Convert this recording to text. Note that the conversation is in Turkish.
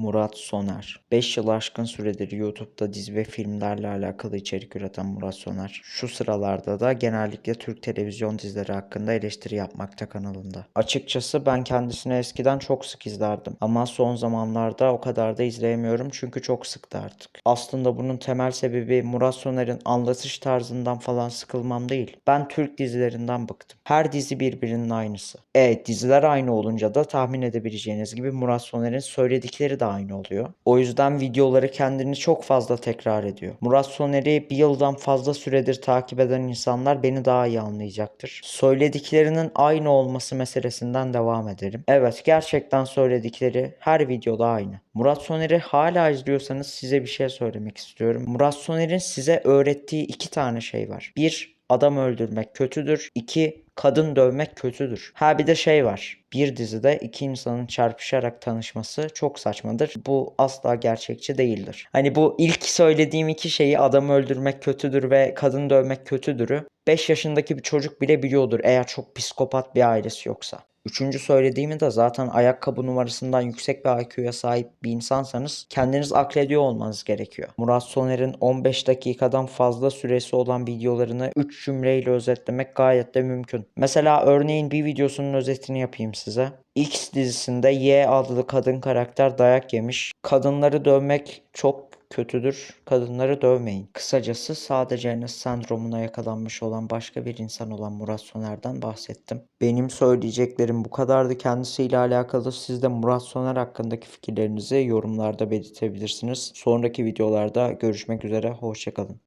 Murat Soner. 5 yıl aşkın süredir YouTube'da dizi ve filmlerle alakalı içerik üreten Murat Soner. Şu sıralarda da genellikle Türk televizyon dizileri hakkında eleştiri yapmakta kanalında. Açıkçası ben kendisini eskiden çok sık izlerdim. Ama son zamanlarda o kadar da izleyemiyorum çünkü çok sıktı artık. Aslında bunun temel sebebi Murat Soner'in anlatış tarzından falan sıkılmam değil. Ben Türk dizilerinden bıktım. Her dizi birbirinin aynısı. Evet diziler aynı olunca da tahmin edebileceğiniz gibi Murat Soner'in söyledikleri de aynı oluyor. O yüzden videoları kendini çok fazla tekrar ediyor. Murat Soner'i bir yıldan fazla süredir takip eden insanlar beni daha iyi anlayacaktır. Söylediklerinin aynı olması meselesinden devam edelim. Evet gerçekten söyledikleri her videoda aynı. Murat Soner'i hala izliyorsanız size bir şey söylemek istiyorum. Murat Soner'in size öğrettiği iki tane şey var. Bir, adam öldürmek kötüdür. İki, kadın dövmek kötüdür. Ha bir de şey var. Bir dizide iki insanın çarpışarak tanışması çok saçmadır. Bu asla gerçekçi değildir. Hani bu ilk söylediğim iki şeyi adam öldürmek kötüdür ve kadın dövmek kötüdürü 5 yaşındaki bir çocuk bile biliyordur eğer çok psikopat bir ailesi yoksa. Üçüncü söylediğimi de zaten ayakkabı numarasından yüksek bir IQ'ya sahip bir insansanız kendiniz aklediyor olmanız gerekiyor. Murat Soner'in 15 dakikadan fazla süresi olan videolarını 3 cümleyle özetlemek gayet de mümkün. Mesela örneğin bir videosunun özetini yapayım size. X dizisinde Y adlı kadın karakter dayak yemiş. Kadınları dövmek çok kötüdür. Kadınları dövmeyin. Kısacası sadece Enes sendromuna yakalanmış olan başka bir insan olan Murat Soner'den bahsettim. Benim söyleyeceklerim bu kadardı. Kendisiyle alakalı siz de Murat Soner hakkındaki fikirlerinizi yorumlarda belirtebilirsiniz. Sonraki videolarda görüşmek üzere. Hoşçakalın.